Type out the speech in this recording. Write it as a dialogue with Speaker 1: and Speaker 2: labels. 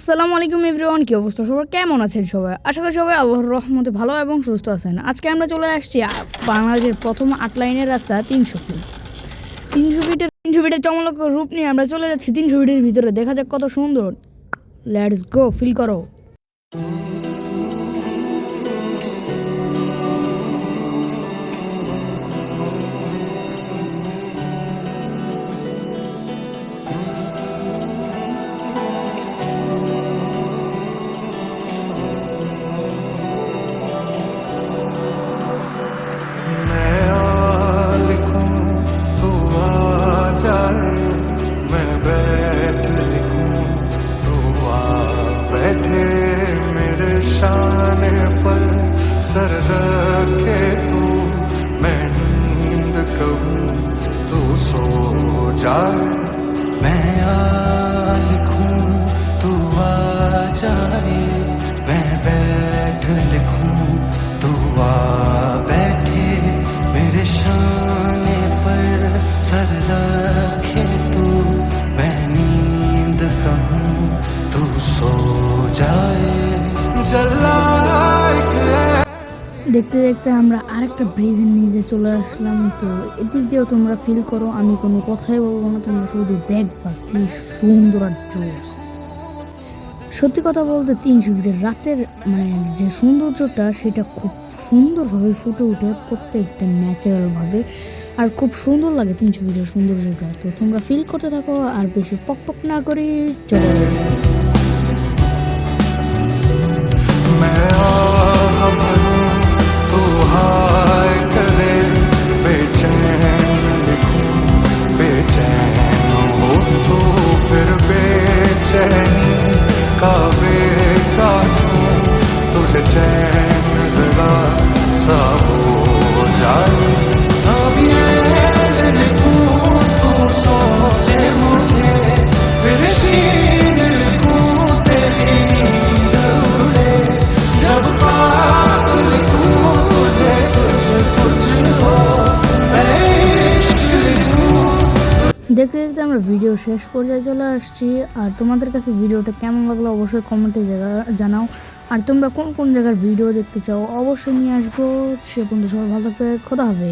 Speaker 1: আসসালামু আলাইকুম এভরিওয়ান, কি অবস্থা? সবার কেমন আছেন সবাই? আশা করি সবাই আল্লাহর রহমতে ভালো এবং সুস্থ আছেন। আজকে আমরা চলে আসছি বাংলাদেশের প্রথম আট লাইনের রাস্তা তিনশো ফিট তিনশো ফিটের তিনশো ফিটের চমলক রূপ নিয়ে আমরা চলে যাচ্ছি। তিনশো ফিটের ভিতরে। দেখা যাক কত সুন্দর। লেটস গো ফিল করো।
Speaker 2: मैं बैठ लिखूं तू आ बैठे मेरे शाने पर। सर रखे तू, मैं नींद कहूँ, तू सो जाए मैं आ लिखूं तू आ जाए। मैं बैठ
Speaker 1: দেখতে দেখতে আমরা আরেকটা ব্রিজের নিচে চলে আসলাম। তো এদিক দিয়েও তোমরা ফিল করো, আমি কোনো কথাই বলব না, তোমরা শুধু দেখবা কি সুন্দর আর সত্যি কথা বলতে তিনশো ফিটের রাতের মানে যে সৌন্দর্যটা, সেটা খুব সুন্দরভাবে ফুটে ওঠে প্রত্যেকটা ন্যাচারালভাবে আর খুব সুন্দর লাগে তিনশো ফিটের সৌন্দর্যটা। তো তোমরা ফিল করতে থাকো, আর বেশি পক পক না করে চলে।
Speaker 2: cabeça.
Speaker 1: দেখতে দেখতে আমরা ভিডিও শেষ পর্যায়ে চলে আসছি। আর তোমাদের কাছে ভিডিওটা কেমন লাগল অবশ্যই কমেন্টে জানাও। আর তোমরা কোন কোন জায়গার ভিডিও দেখতে চাও অবশ্যই নিয়ে আসব। সে পর্যন্ত সবাই ভালো থাকবে। খোদা হবে